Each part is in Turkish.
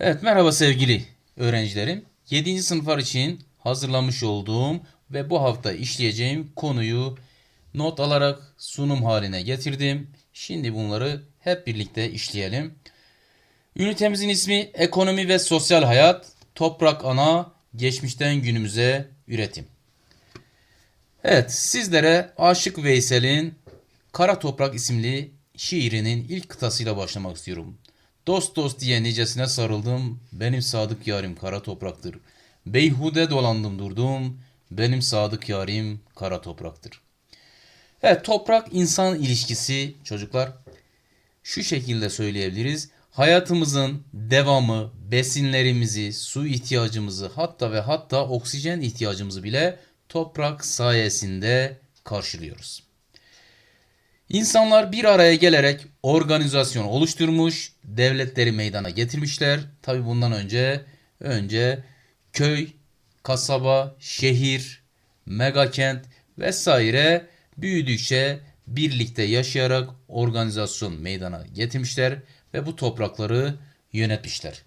Evet merhaba sevgili öğrencilerim. 7. sınıflar için hazırlamış olduğum ve bu hafta işleyeceğim konuyu not alarak sunum haline getirdim. Şimdi bunları hep birlikte işleyelim. Ünitemizin ismi Ekonomi ve Sosyal Hayat, Toprak Ana, Geçmişten Günümüze Üretim. Evet sizlere Aşık Veysel'in Kara Toprak isimli şiirinin ilk kıtasıyla başlamak istiyorum. Dost dost diye nicesine sarıldım, benim sadık yarim kara topraktır. Beyhude dolandım durdum, benim sadık yarim kara topraktır. Evet toprak insan ilişkisi çocuklar şu şekilde söyleyebiliriz. Hayatımızın devamı, besinlerimizi, su ihtiyacımızı hatta ve hatta oksijen ihtiyacımızı bile toprak sayesinde karşılıyoruz. İnsanlar bir araya gelerek organizasyon oluşturmuş, devletleri meydana getirmişler. Tabi bundan önce önce köy, kasaba, şehir, megakent vesaire büyüdükçe birlikte yaşayarak organizasyon meydana getirmişler ve bu toprakları yönetmişler.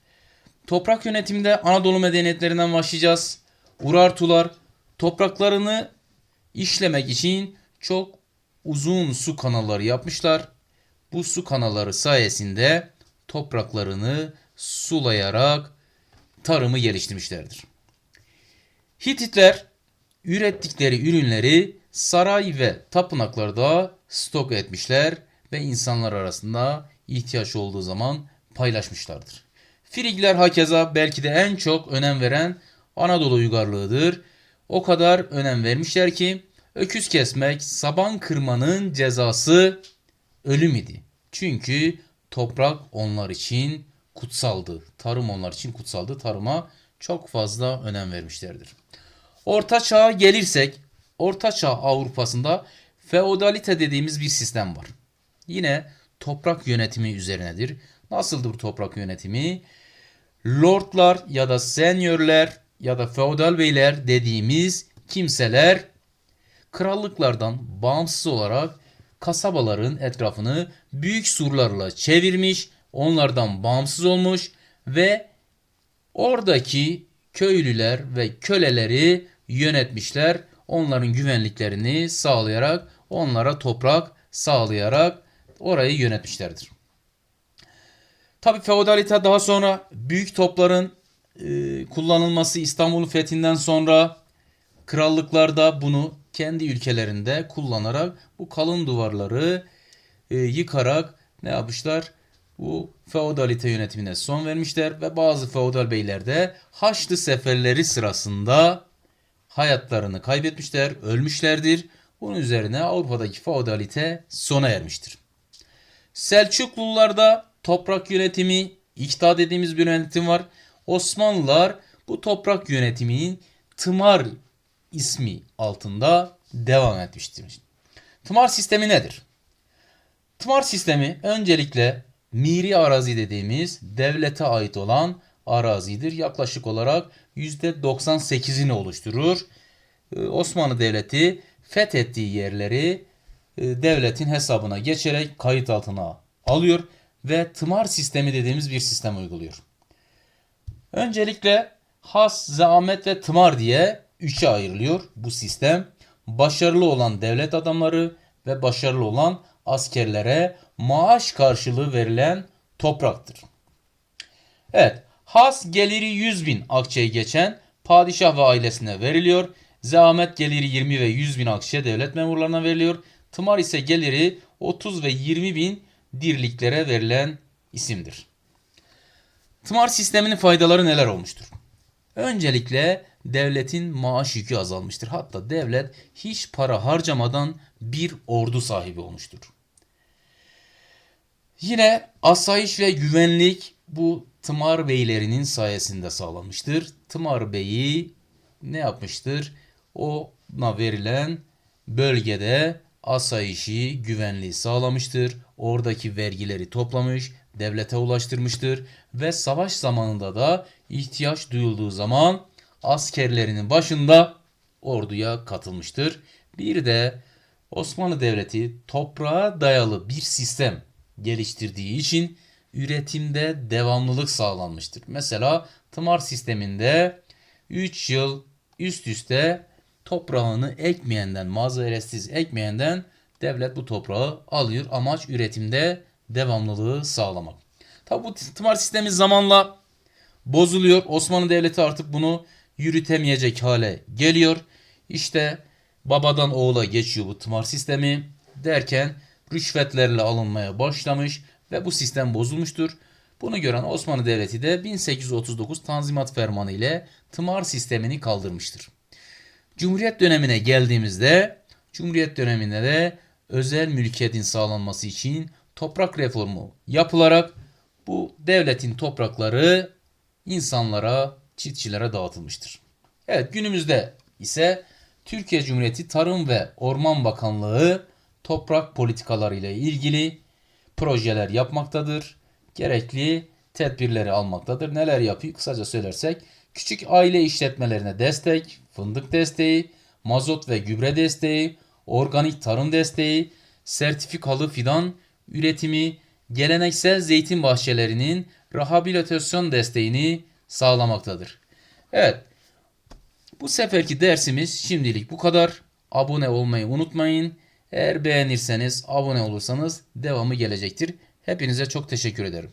Toprak yönetiminde Anadolu medeniyetlerinden başlayacağız. Urartular topraklarını işlemek için çok uzun su kanalları yapmışlar. Bu su kanalları sayesinde topraklarını sulayarak tarımı geliştirmişlerdir. Hititler ürettikleri ürünleri saray ve tapınaklarda stok etmişler ve insanlar arasında ihtiyaç olduğu zaman paylaşmışlardır. Frigler hakeza belki de en çok önem veren Anadolu uygarlığıdır. O kadar önem vermişler ki öküz kesmek, saban kırmanın cezası ölüm idi. Çünkü toprak onlar için kutsaldı. Tarım onlar için kutsaldı. Tarıma çok fazla önem vermişlerdir. Orta çağa gelirsek, Orta Çağ Avrupa'sında feodalite dediğimiz bir sistem var. Yine toprak yönetimi üzerinedir. Nasıldır toprak yönetimi? Lordlar ya da senyörler ya da feodal beyler dediğimiz kimseler krallıklardan bağımsız olarak kasabaların etrafını büyük surlarla çevirmiş, onlardan bağımsız olmuş ve oradaki köylüler ve köleleri yönetmişler. Onların güvenliklerini sağlayarak, onlara toprak sağlayarak orayı yönetmişlerdir. Tabi feodalite daha sonra büyük topların e, kullanılması İstanbul fethinden sonra krallıklar bunu kendi ülkelerinde kullanarak bu kalın duvarları e, yıkarak ne yapmışlar? Bu feodalite yönetimine son vermişler ve bazı feodal beyler de Haçlı seferleri sırasında hayatlarını kaybetmişler, ölmüşlerdir. Bunun üzerine Avrupa'daki feodalite sona ermiştir. Selçuklularda toprak yönetimi, ikta dediğimiz bir yönetim var. Osmanlılar bu toprak yönetiminin tımar ismi altında devam etmiştir. Tımar sistemi nedir? Tımar sistemi öncelikle miri arazi dediğimiz devlete ait olan arazidir. Yaklaşık olarak %98'ini oluşturur. Ee, Osmanlı Devleti fethettiği yerleri e, devletin hesabına geçerek kayıt altına alıyor ve tımar sistemi dediğimiz bir sistem uyguluyor. Öncelikle has, zahmet ve tımar diye üçe ayrılıyor bu sistem. Başarılı olan devlet adamları ve başarılı olan askerlere maaş karşılığı verilen topraktır. Evet, has geliri 100 bin akçeye geçen padişah ve ailesine veriliyor. Zahmet geliri 20 ve 100 bin akçe devlet memurlarına veriliyor. Tımar ise geliri 30 ve 20 bin dirliklere verilen isimdir. Tımar sisteminin faydaları neler olmuştur? Öncelikle devletin maaş yükü azalmıştır. Hatta devlet hiç para harcamadan bir ordu sahibi olmuştur. Yine asayiş ve güvenlik bu tımar beylerinin sayesinde sağlanmıştır. Tımar beyi ne yapmıştır? Ona verilen bölgede asayişi, güvenliği sağlamıştır. Oradaki vergileri toplamış, devlete ulaştırmıştır ve savaş zamanında da ihtiyaç duyulduğu zaman askerlerinin başında orduya katılmıştır. Bir de Osmanlı Devleti toprağa dayalı bir sistem geliştirdiği için üretimde devamlılık sağlanmıştır. Mesela tımar sisteminde 3 yıl üst üste toprağını ekmeyenden, mazeretsiz ekmeyenden devlet bu toprağı alıyor. Amaç üretimde devamlılığı sağlamak. Tabi bu tımar sistemi zamanla bozuluyor. Osmanlı Devleti artık bunu yürütemeyecek hale geliyor. İşte babadan oğula geçiyor bu tımar sistemi derken rüşvetlerle alınmaya başlamış ve bu sistem bozulmuştur. Bunu gören Osmanlı Devleti de 1839 Tanzimat Fermanı ile tımar sistemini kaldırmıştır. Cumhuriyet dönemine geldiğimizde Cumhuriyet döneminde de özel mülkiyetin sağlanması için toprak reformu yapılarak bu devletin toprakları insanlara, çiftçilere dağıtılmıştır. Evet günümüzde ise Türkiye Cumhuriyeti Tarım ve Orman Bakanlığı toprak politikaları ile ilgili projeler yapmaktadır. Gerekli tedbirleri almaktadır. Neler yapıyor? Kısaca söylersek küçük aile işletmelerine destek, fındık desteği, mazot ve gübre desteği, organik tarım desteği, sertifikalı fidan üretimi, geleneksel zeytin bahçelerinin rehabilitasyon desteğini sağlamaktadır. Evet, bu seferki dersimiz şimdilik bu kadar. Abone olmayı unutmayın. Eğer beğenirseniz, abone olursanız devamı gelecektir. Hepinize çok teşekkür ederim.